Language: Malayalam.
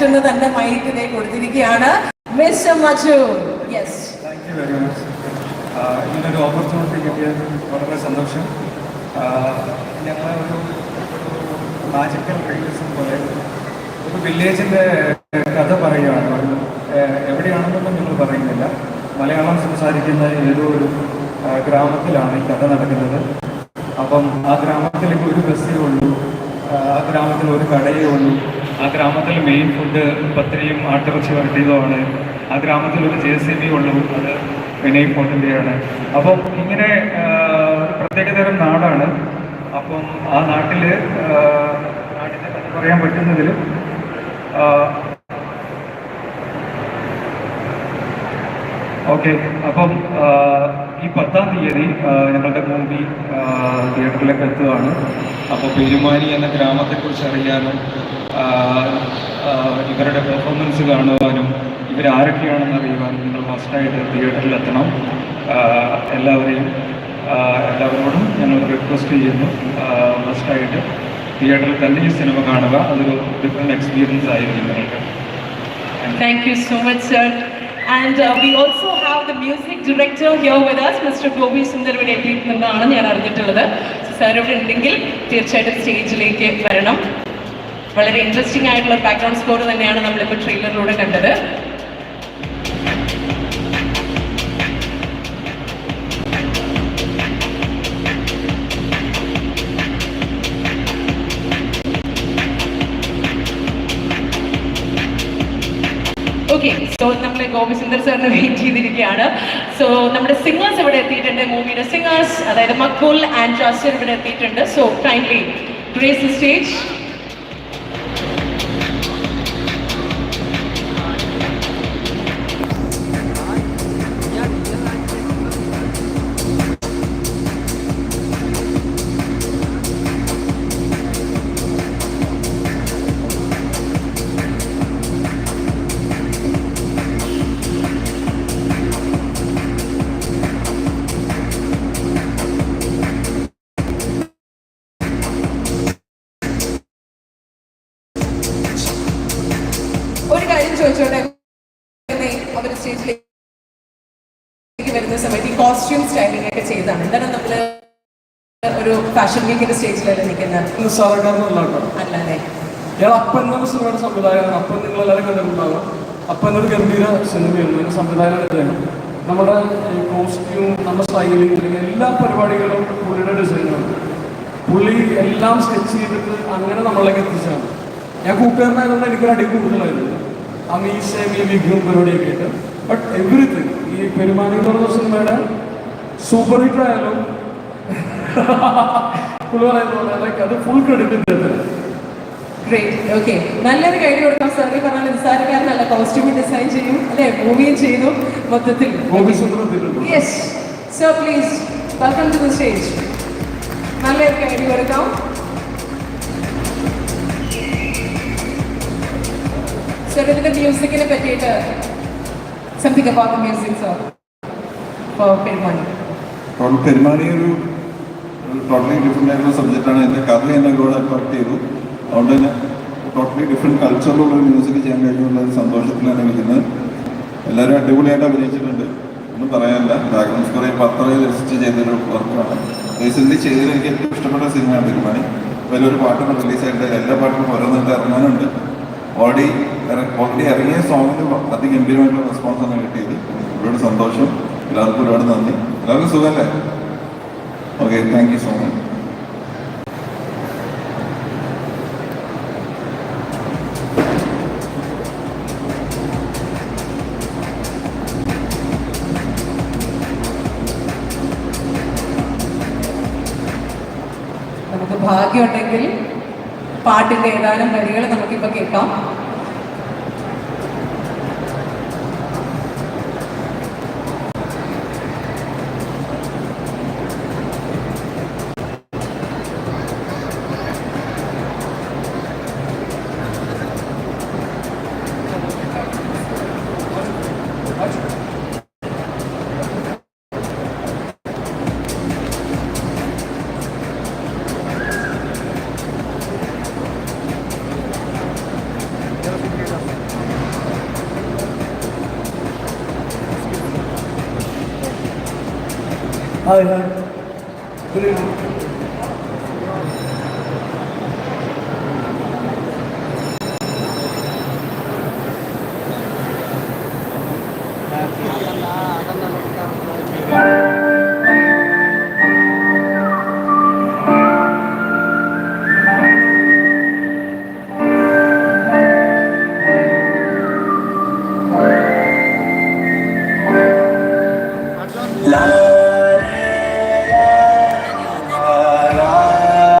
പറ്റുന്ന തന്നെ മൈക്കിനെ കൊടുത്തിരിക്കുകയാണ്. Mister Maju. Yes thank you very much ഇങ്ങനൊരു ഓപ്പർച്യൂണിറ്റി കിട്ടിയത് വളരെ സന്തോഷം. ഞങ്ങൾ ഒരു മാജിക്കൽ റിയലിസം പോലെ ഒരു വില്ലേജിന്റെ കഥ പറയുകയാണ്. എവിടെയാണെന്നൊന്നും ഞങ്ങൾ പറയുന്നില്ല. മലയാളം സംസാരിക്കുന്ന ഏതോ ഒരു ഗ്രാമത്തിലാണ് ഈ കഥ നടക്കുന്നത്. അപ്പം ആ ഗ്രാമത്തിലേക്ക് ഒരു ബസ്സേ ഉള്ളൂ. ആ ഗ്രാമത്തിൽ ഒരു കടയേ ഉള്ളൂ. ആ ഗ്രാമത്തിൽ മെയിൻ ഫുഡ് പത്തിരിയും ആട്ടിറച്ചി വരട്ടിയതുമാണ്. ആ ഗ്രാമത്തിൽ ഒരു ജെ സി ബി ഉള്ളൂ അത് വിനയ് ഫോണ്ടിന്റെയാണ് അപ്പം ഇങ്ങനെ പ്രത്യേകതരം നാടാണ്. അപ്പം ആ നാട്ടിൽ പറ്റി പറയാൻ പറ്റുന്നതിൽ ഓക്കെ. അപ്പം ഈ പത്താം തീയതി ഞങ്ങളുടെ മൂവി തിയേറ്ററിലേക്ക് എത്തുകയാണ്. അപ്പോൾ പെരുമാനി എന്ന ഗ്രാമത്തെക്കുറിച്ച് അറിയാനും ഇവരുടെ പെർഫോമൻസ് കാണുവാനും ഇവരാരൊക്കെയാണെന്ന് അറിയുവാനും നിങ്ങൾ ഫസ്റ്റായിട്ട് തിയേറ്ററിൽ എത്തണം എല്ലാവരെയും എല്ലാവരോടും ഞങ്ങൾ റിക്വസ്റ്റ് ചെയ്യുന്നു. ഫസ്റ്റായിട്ട് തിയേറ്ററിൽ തന്നെ ഈ സിനിമ കാണുക. അതൊരു ഡിഫറെന്റ് എക്സ്പീരിയൻസ് ആയിരിക്കും നിങ്ങൾക്ക്. Thank you so much sir and we we have the music director here with us, Mr. Gobi Sundar ഇവിടെ എത്തിയിട്ടുണ്ടെന്നാണ് ഞാൻ അറിഞ്ഞിട്ടുള്ളത് സാർ ഇവിടെ ഉണ്ടെങ്കിൽ തീർച്ചയായിട്ടും സ്റ്റേജിലേക്ക് വരണം വളരെ ഇൻട്രസ്റ്റിംഗ് ആയിട്ടുള്ള ബാക്ക്ഗ്രൗണ്ട് സ്കോർ തന്നെയാണ് നമ്മളിപ്പോൾ ട്രെയിലറിലൂടെ കണ്ടത് ഓക്കെ സോ നമ്മൾ ഗോപിസുന്ദർ സാറിന് വെയിറ്റ് ചെയ്തിരിക്കുകയാണ്. സോ നമ്മുടെ സിംഗേഴ്സ് ഇവിടെ എത്തിയിട്ടുണ്ട്. മൂവിയുടെ സിംഗേഴ്സ് അതായത് മക്കോൾ ആൻഡ് ജോസ്റ്റർ ഇവിടെ എത്തിയിട്ടുണ്ട്. സോ കൈൻഡ്ലി ഗ്രേസ് സ്റ്റേജ് ചോദിച്ചോട്ടെ? അവർ സ്റ്റേജിലേക്ക് വരുന്ന സമയത്ത് ഈ കോസ്റ്റ്യൂം സ്റ്റൈലിംഗ് ഒക്കെ ചെയ്താണ്. എന്താണ് നമ്മൾ ഒരു ഫാഷൻ വീക്കിന്റെ സ്റ്റേജിലല്ല നിൽക്കുന്നത് അല്ലാതെ. ഇയാൾ അപ്പൻ എന്ന സിനിമയുടെ സംവിധായകനാണ്. അപ്പൻ നിങ്ങൾ എല്ലാവരും കണ്ടിട്ടുണ്ടാകും അപ്പൻ എന്നൊരു ഗംഭീര സിനിമയാണ് അതിന്റെ സംവിധായകൻ അദ്ദേഹം നമ്മുടെ കോസ്റ്റ്യൂം നമ്മുടെ സ്റ്റൈലിംഗ് അല്ലെങ്കിൽ എല്ലാ പരിപാടികളും പുള്ളിയുടെ ഡിസൈനാണ് പുള്ളി എല്ലാം സ്കെച്ച് ചെയ്തിട്ട് അങ്ങനെ നമ്മളിലേക്ക് എത്തിച്ചാണ് ഞാൻ കൂട്ടുകാരനായതുകൊണ്ട് എനിക്കൊരു അടി കൂടുതലായിരുന്നു. മീശയും ഈ വിഗ്ഗും പരിപാടിയൊക്കെ ഉണ്ട്. ബട്ട് എവറിത്തിങ് ഈ പെരുമാനി പറയുന്ന സിനിമയുടെ സൂപ്പർ ഹിറ്റ് ആയാലും? അത് ഫുൾ ക്രെഡിറ്റ് നല്ലൊരു കാര്യം കൊടുക്കാം സാറി പറഞ്ഞാൽ നിസ്സാരക്കാരനല്ല കോസ്റ്റ്യൂം ഡിസൈൻ ചെയ്യും അല്ലെ? മൂവിയും ചെയ്തു മൊത്തത്തിൽ. Yes sir please welcome to the stage നല്ലൊരു കാര്യം കൊടുക്കാം. സർ ഇതിന്റെ മ്യൂസിക്കിനെ പറ്റിയിട്ട് something about the music sir for Perumani പെരുമാറി ഒരു ടോട്ടലി ഡിഫറെന്റ് ആയിട്ടുള്ള സബ്ജക്റ്റാണ് എന്റെ കഥ എന്നെ ഒരുപാട് അട്രാക്ട് ചെയ്തു. അതുകൊണ്ട് തന്നെ ടോട്ടലി ഡിഫറെന്റ് കൾച്ചറിലുള്ള ഒരു മ്യൂസിക് ചെയ്യാൻ കഴിഞ്ഞുള്ള സന്തോഷത്തിലാണ് ഇരിക്കുന്നത് എല്ലാവരും അടിപൊളിയായിട്ട് അഭിനയിച്ചിട്ടുണ്ട്. ഒന്നും പറയാനില്ല. ബാക്ക്ഗ്രൗണ്ട് സ്കോർ പത്രയിൽ രസിച്ച് ചെയ്തൊരു വർക്കാണ്. റീസെന്റ് ചെയ്തതിൽ എനിക്ക് ഏറ്റവും ഇഷ്ടപ്പെട്ട സിനിമയാണ് പെരുമാണി വലിയൊരു പാട്ടൊക്കെ റിലീസായിട്ട് എല്ലാ പാട്ടും ഓരോന്നിട്ട് ഇറങ്ങാനുണ്ട്. ഓൾറെഡി ഓൾറെഡി ഇറങ്ങിയ സോങ്ങിന് അതിഗംഭീരമായിട്ടുള്ള റെസ്പോൺസ് ആണ് കിട്ടിയത്. ഒരുപാട് സന്തോഷം. എല്ലാവർക്കും ഒരുപാട് നന്ദി. എല്ലാവർക്കും സുഖമല്ലേ? Okay thank you so much നമുക്ക് ഭാഗ്യമുണ്ടെങ്കിൽ പാട്ടിന്റെ ഏതാനും വരികൾ നമുക്കിപ്പോ കേൾക്കാം. Hayır hayır. Buraya.